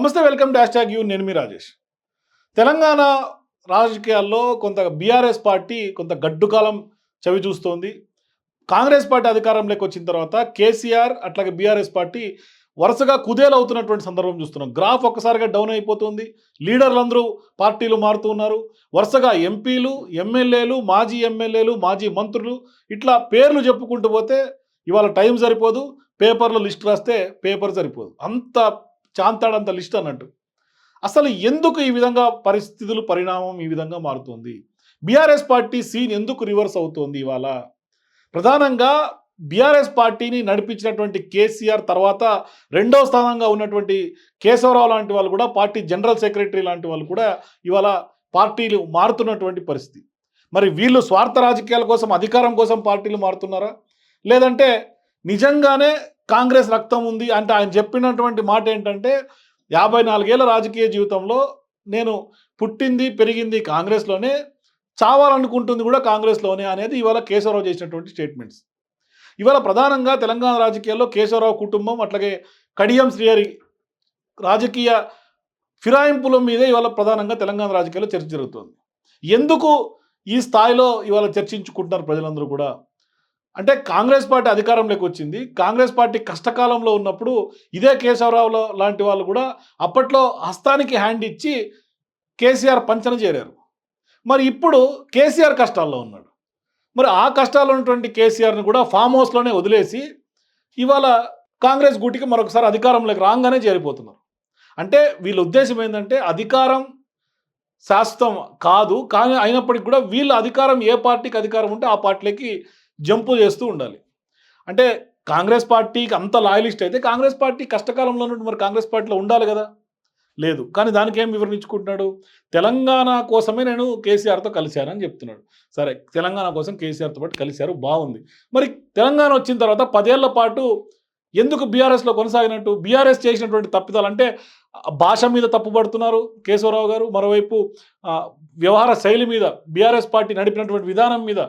నమస్తే welcome dash tag you. నేను మీ రాజేష్. తెలంగాణ రాజకీయాల్లో కొంత బీఆర్ఎస్ పార్టీ కొంత గడ్డుకాలం చవి చూస్తోంది. కాంగ్రెస్ పార్టీ అధికారంలోకి వచ్చిన తర్వాత కేసీఆర్ అట్లాగే బీఆర్ఎస్ పార్టీ వరుసగా కుదేలవుతున్నటువంటి సందర్భం చూస్తున్నాం. గ్రాఫ్ ఒక్కసారిగా డౌన్ అయిపోతుంది. లీడర్లందరూ పార్టీలు మారుతూ ఉన్నారు. వరుసగా ఎంపీలు ఎమ్మెల్యేలు మాజీ ఎమ్మెల్యేలు మాజీ మంత్రులు ఇట్లా పేర్లు చెప్పుకుంటూ పోతే ఇవాళ టైం సరిపోదు. పేపర్లో లిస్ట్ రాస్తే పేపర్ సరిపోదు. అంత చాంతాడంత లిస్ట్ అన్నట్టు. అసలు ఎందుకు ఈ విధంగా పరిస్థితులు పరిణామం ఈ విధంగా మారుతుంది? బీఆర్ఎస్ పార్టీ సీన్ ఎందుకు రివర్స్ అవుతోంది ఇవాళ? ప్రధానంగా బీఆర్ఎస్ పార్టీని నడిపించినటువంటి కేసీఆర్ తర్వాత రెండో స్థానంగా ఉన్నటువంటి కేశవరావు లాంటి వాళ్ళు కూడా పార్టీ జనరల్ సెక్రటరీ లాంటి వాళ్ళు కూడా ఇవాళ పార్టీలు మారుతున్నటువంటి పరిస్థితి. మరి వీళ్ళు స్వార్థ రాజకీయాల కోసం అధికారం కోసం పార్టీలు మారుతున్నారా? లేదంటే నిజంగానే కాంగ్రెస్ రక్తం ఉంది అంటే ఆయన చెప్పినటువంటి మాట ఏంటంటే యాభై నాలుగేళ్ళ రాజకీయ జీవితంలో నేను పుట్టింది పెరిగింది కాంగ్రెస్లోనే చావాలనుకుంటుంది కూడా కాంగ్రెస్లోనే అనేది ఇవాళ కేశవరావు చేసినటువంటి స్టేట్మెంట్స్ ఇవాళ ప్రధానంగా తెలంగాణ రాజకీయాల్లో కేశవరావు కుటుంబం అట్లాగే కడియం శ్రీహరి రాజకీయ ఫిరాయింపుల మీదే ఇవాళ ప్రధానంగా తెలంగాణ రాజకీయాల్లో చర్చ జరుగుతుంది. ఎందుకు ఈ స్థాయిలో ఇవాళ చర్చించుకుంటున్నారు ప్రజలందరూ కూడా? అంటే కాంగ్రెస్ పార్టీ అధికారంలోకి వచ్చింది. కాంగ్రెస్ పార్టీ కష్టకాలంలో ఉన్నప్పుడు ఇదే కేశవరావు లాంటి వాళ్ళు కూడా అప్పట్లో హస్తానికి హ్యాండ్ ఇచ్చి కేసీఆర్ పంచన చేరారు. మరి ఇప్పుడు కేసీఆర్ కష్టాల్లో ఉన్నాడు. మరి ఆ కష్టాల్లో ఉన్నటువంటి కేసీఆర్ని కూడా ఫామ్ హౌస్లోనే వదిలేసి ఇవాళ కాంగ్రెస్ గుటికి మరొకసారి అధికారంలోకి రాగానే చేరిపోతున్నారు. అంటే వీళ్ళ ఉద్దేశం ఏంటంటే అధికారం శాశ్వతం కాదు. కానీ అయినప్పటికీ కూడా వీళ్ళ అధికారం ఏ పార్టీకి అధికారం ఉంటే ఆ పార్టీలకి జంపు చేస్తూ ఉండాలి. అంటే కాంగ్రెస్ పార్టీకి అంత లాయలిస్ట్ అయితే కాంగ్రెస్ పార్టీ కష్టకాలంలో నుండి మరి కాంగ్రెస్ పార్టీలో ఉండాలి కదా? లేదు. కానీ దానికి ఏం వివరించుకుంటున్నాడు? తెలంగాణ కోసమే నేను కేసీఆర్తో కలిశానని చెప్తున్నాడు. సరే తెలంగాణ కోసం కేసీఆర్తో పాటు కలిశారు. బాగుంది. మరి తెలంగాణ వచ్చిన తర్వాత పదేళ్ళ పాటు ఎందుకు బీఆర్ఎస్లో కొనసాగినట్టు? బీఆర్ఎస్ చేసినటువంటి తప్పిదాలు అంటే భాష మీద తప్పుపడుతున్నారు కేశవరావు గారు. మరోవైపు వ్యవహార శైలి మీద బీఆర్ఎస్ పార్టీ నడిపినటువంటి విధానం మీద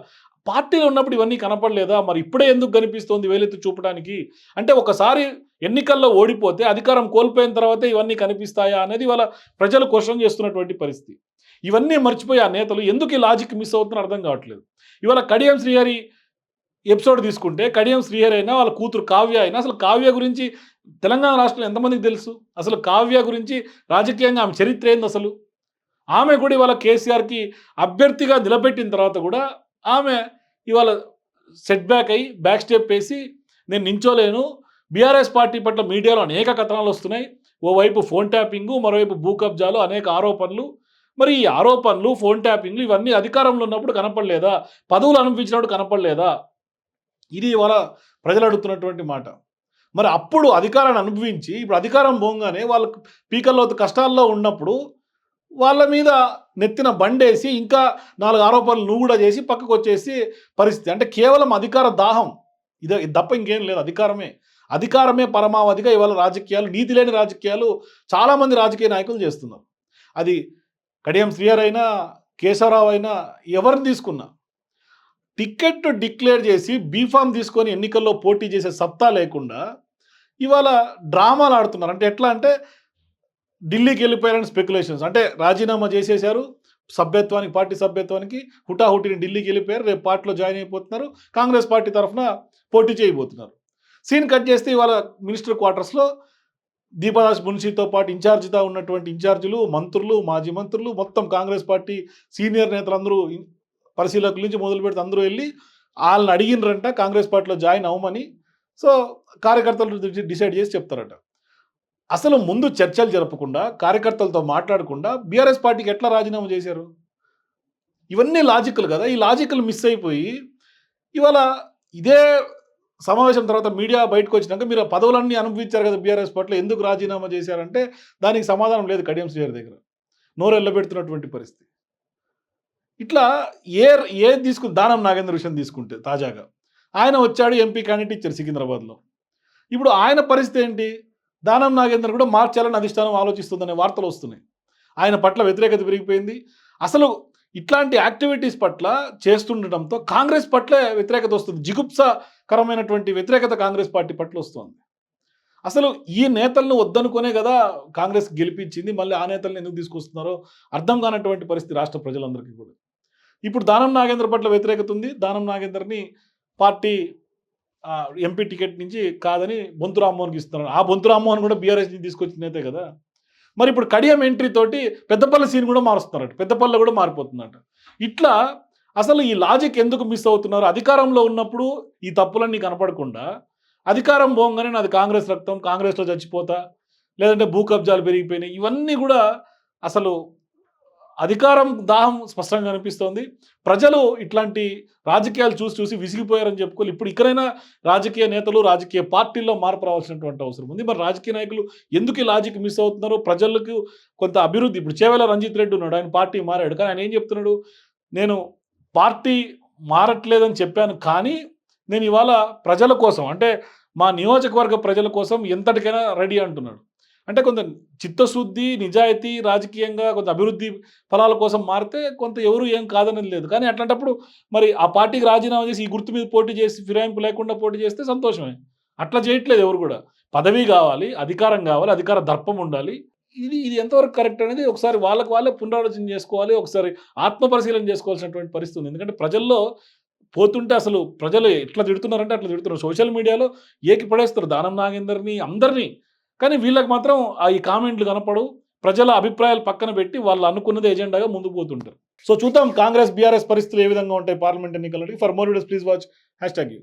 పార్టీలో ఉన్నప్పుడు ఇవన్నీ కనపడలేదా? మరి ఇప్పుడే ఎందుకు కనిపిస్తోంది వేలెత్తి చూపడానికి? అంటే ఒకసారి ఎన్నికల్లో ఓడిపోతే అధికారం కోల్పోయిన తర్వాతే ఇవన్నీ కనిపిస్తాయా అనేది వాళ్ళ ప్రజలు క్వశ్చన్ చేస్తున్నటువంటి పరిస్థితి. ఇవన్నీ మర్చిపోయి ఆ నేతలు ఎందుకు ఈ లాజిక్ మిస్ అవుతుందో అర్థం కావట్లేదు. ఇవాళ కడియం శ్రీహరి ఎపిసోడ్ తీసుకుంటే కడియం శ్రీహరి అయినా వాళ్ళ కూతురు కావ్య అయినా అసలు కావ్య గురించి తెలంగాణ రాష్ట్రంలో ఎంతమందికి తెలుసు? అసలు కావ్య గురించి రాజకీయంగా ఆమె చరిత్ర ఏంది అసలు? ఆమె కూడా ఇవాళ కేసీఆర్కి అభ్యర్థిగా నిలబెట్టిన తర్వాత కూడా ఆమె ఇవాళ సెట్ బ్యాక్ అయ్యి బ్యాక్ స్టెప్ వేసి నేను నించోలేను. బీఆర్ఎస్ పార్టీ పట్ల మీడియాలో అనేక కథనాలు వస్తున్నాయి. ఓవైపు ఫోన్ ట్యాపింగు మరోవైపు భూ కబ్జాలు అనేక ఆరోపణలు. మరి ఈ ఆరోపణలు ఫోన్ ట్యాపింగ్లు ఇవన్నీ అధికారంలో ఉన్నప్పుడు కనపడలేదా? పదవులు అనుభవించినప్పుడు కనపడలేదా? ఇది ఇవాళ ప్రజలు అడుగుతున్నటువంటి మాట. మరి అప్పుడు అధికారాన్ని అనుభవించి ఇప్పుడు అధికారం పోగానే వాళ్ళ పీకల్లో కష్టాల్లో ఉన్నప్పుడు వాళ్ళ మీద నెత్తిన బండేసి ఇంకా నాలుగు ఆరోపణలు నువ్వు కూడా చేసి పక్కకు వచ్చేసి పరిస్థితి. అంటే కేవలం అధికార దాహం. ఇదే ఇది తప్ప ఇంకేం లేదు. అధికారమే. అధికారమే పరమావధిగా ఇవాళ రాజకీయాలు నీతి లేని రాజకీయాలు చాలామంది రాజకీయ నాయకులు చేస్తున్నారు. అది కడియం శ్రీయర్ అయినా కేశవరావు అయినా ఎవరిని తీసుకున్నా టికెట్ డిక్లేర్ చేసి బీఫామ్ తీసుకొని ఎన్నికల్లో పోటీ చేసే సత్తా లేకుండా ఇవాళ డ్రామాలు ఆడుతున్నారు. అంటే ఎట్లా అంటే ఢిల్లీకి వెళ్ళిపోయారని స్పెక్యులేషన్స్ అంటే రాజీనామా చేసేశారు సభ్యత్వానికి పార్టీ సభ్యత్వానికి హుటాహుటిని ఢిల్లీకి వెళ్ళిపోయారు రేపు పార్టీలో జాయిన్ అయిపోతున్నారు కాంగ్రెస్ పార్టీ తరఫున పోటీ చేయబోతున్నారు. సీన్ కట్ చేస్తే ఇవాళ మినిస్టర్ క్వార్టర్స్లో దీపదాస్ మున్షితో పాటు ఇన్ఛార్జిగా ఉన్నటువంటి ఇన్ఛార్జీలు మంత్రులు మాజీ మంత్రులు మొత్తం కాంగ్రెస్ పార్టీ సీనియర్ నేతలందరూ ఇన్- పరిశీలకుల నుంచి మొదలు పెడితే అందరూ వెళ్ళి వాళ్ళని అడిగినరంట కాంగ్రెస్ పార్టీలో జాయిన్ అవ్వమని. సో కార్యకర్తలు డిసైడ్ చేసి చెప్తారట. అసలు ముందు చర్చలు జరపకుండా కార్యకర్తలతో మాట్లాడకుండా బీఆర్ఎస్ పార్టీకి ఎట్లా రాజీనామా చేశారు? ఇవన్నీ లాజికల్ కదా. ఈ లాజికల్ మిస్ అయిపోయి ఇవాళ ఇదే సమావేశం తర్వాత మీడియా బయటకు వచ్చినాక మీరు పదవులన్నీ అనుభవించారు కదా బీఆర్ఎస్ పార్టీలో ఎందుకు రాజీనామా చేశారంటే దానికి సమాధానం లేదు కడియం శ్రీహరి దగ్గర. నోరు ఎల్లబెడుతున్నటువంటి పరిస్థితి. ఇట్లా ఏ ఏది తీసుకుని దానం నాగేంద్ర విషయం తీసుకుంటే తాజాగా. ఆయన వచ్చాడు ఎంపీ క్యాండిడేట్ ఇచ్చారు సికింద్రాబాద్లో. ఇప్పుడు ఆయన పరిస్థితి ఏంటి? దానం నాగేంద్ర కూడా మార్చాలని అధిష్టానం ఆలోచిస్తుందనే వార్తలు వస్తున్నాయి. ఆయన పట్ల వ్యతిరేకత పెరిగిపోయింది. అసలు ఇట్లాంటి యాక్టివిటీస్ పట్ల చేస్తుండటంతో కాంగ్రెస్ పట్ల వ్యతిరేకత వస్తుంది. జిగుప్సకరమైనటువంటి వ్యతిరేకత కాంగ్రెస్ పార్టీ పట్ల వస్తుంది. అసలు ఈ నేతలను వద్దనుకునే కదా కాంగ్రెస్ గెలిపించింది. మళ్ళీ ఆ నేతలను ఎందుకు తీసుకొస్తున్నారో అర్థం కానటువంటి పరిస్థితి రాష్ట్ర ప్రజలందరికీ కూడా. ఇప్పుడు దానం నాగేంద్ర పట్ల వ్యతిరేకత ఉంది. దానం నాగేందర్ని పార్టీ ఎంపీ టికెట్ నుంచి కాదని బొంతు రామ్మోహన్కి ఇస్తున్నారు. ఆ బొంతు రామ్మోహన్ కూడా బీఆర్ఎస్ నుంచి తీసుకొచ్చినైతే కదా? మరి ఇప్పుడు కడియం ఎంట్రీ తోటి పెద్దపల్లి సీన్ కూడా మారుస్తున్నారట. పెద్దపల్లి కూడా మారిపోతుందట. ఇట్లా అసలు ఈ లాజిక్ ఎందుకు మిస్ అవుతున్నారు? అధికారంలో ఉన్నప్పుడు ఈ తప్పులన్నీ కనపడకుండా అధికారం పోగానే నాది కాంగ్రెస్ రక్తం కాంగ్రెస్లో చచ్చిపోతా లేదంటే భూ కబ్జాలు పెరిగిపోయినాయి. ఇవన్నీ కూడా అసలు అధికారం దాహం స్పష్టంగా కనిపిస్తోంది ప్రజలు ఇట్లాంటి రాజకీయాలు చూసి చూసి విసిగిపోయారని చెప్పుకోవాలి. ఇప్పుడు ఇక్కడైనా రాజకీయ నేతలు రాజకీయ పార్టీల్లో మార్పు రావాల్సినటువంటి అవసరం ఉంది. మరి రాజకీయ నాయకులు ఎందుకు ఈ లాజిక్ మిస్ అవుతున్నారో? ప్రజలకు కొంత అభివృద్ధి ఇప్పుడు చేవేల రంజిత్ రెడ్డి ఉన్నాడు. ఆయన పార్టీ మారాడు. కానీ ఆయన ఏం చెప్తున్నాడు? నేను పార్టీ మారట్లేదని చెప్పాను. కానీ నేను ఇవాళ ప్రజల కోసం అంటే మా నియోజకవర్గ ప్రజల కోసం ఎంతటికైనా రెడీ అంటున్నాడు. అంటే కొంత చిత్తశుద్ధి నిజాయితీ రాజకీయంగా కొంత అభివృద్ధి ఫలాల కోసం మారితే కొంత ఎవరు ఏం కాదనేది లేదు. కానీ అట్లాంటప్పుడు మరి ఆ పార్టీకి రాజీనామా చేసి ఈ గుర్తు మీద పోటీ చేసి ఫిరాయింపు లేకుండా పోటీ చేస్తే సంతోషమే. అట్లా చేయట్లేదు ఎవరు కూడా. పదవి కావాలి అధికారం కావాలి అధికార దర్పం ఉండాలి. ఇది ఇది ఎంతవరకు కరెక్ట్ అనేది ఒకసారి వాళ్ళకి వాళ్ళే పునరాలోచన చేసుకోవాలి ఒకసారి ఆత్మపరిశీలన చేసుకోవాల్సినటువంటి పరిస్థితి ఉంది. ఎందుకంటే ప్రజల్లో పోతుంటే అసలు ప్రజలు ఎట్లా తిడుతున్నారంటే అట్లా తిడుతున్నారు. సోషల్ మీడియాలో ఏకి పడేస్తారు. దానం నాగేందర్ని అందరినీ కానీ వీళ్ళకి మాత్రం ఆ ఈ కామెంట్లు కనపడవు. ప్రజల అభిప్రాయాలు పక్కన పెట్టి వాళ్ళు అనుకున్నది ఎజెండాగా ముందుకు పోతుంటారు. సో చూద్దాం కాంగ్రెస్ బీఆర్ఎస్ పరిస్థితులు ఏ విధంగా ఉంటాయి పార్లమెంట్ ఎన్నికలకి for more videos please watch hashtag you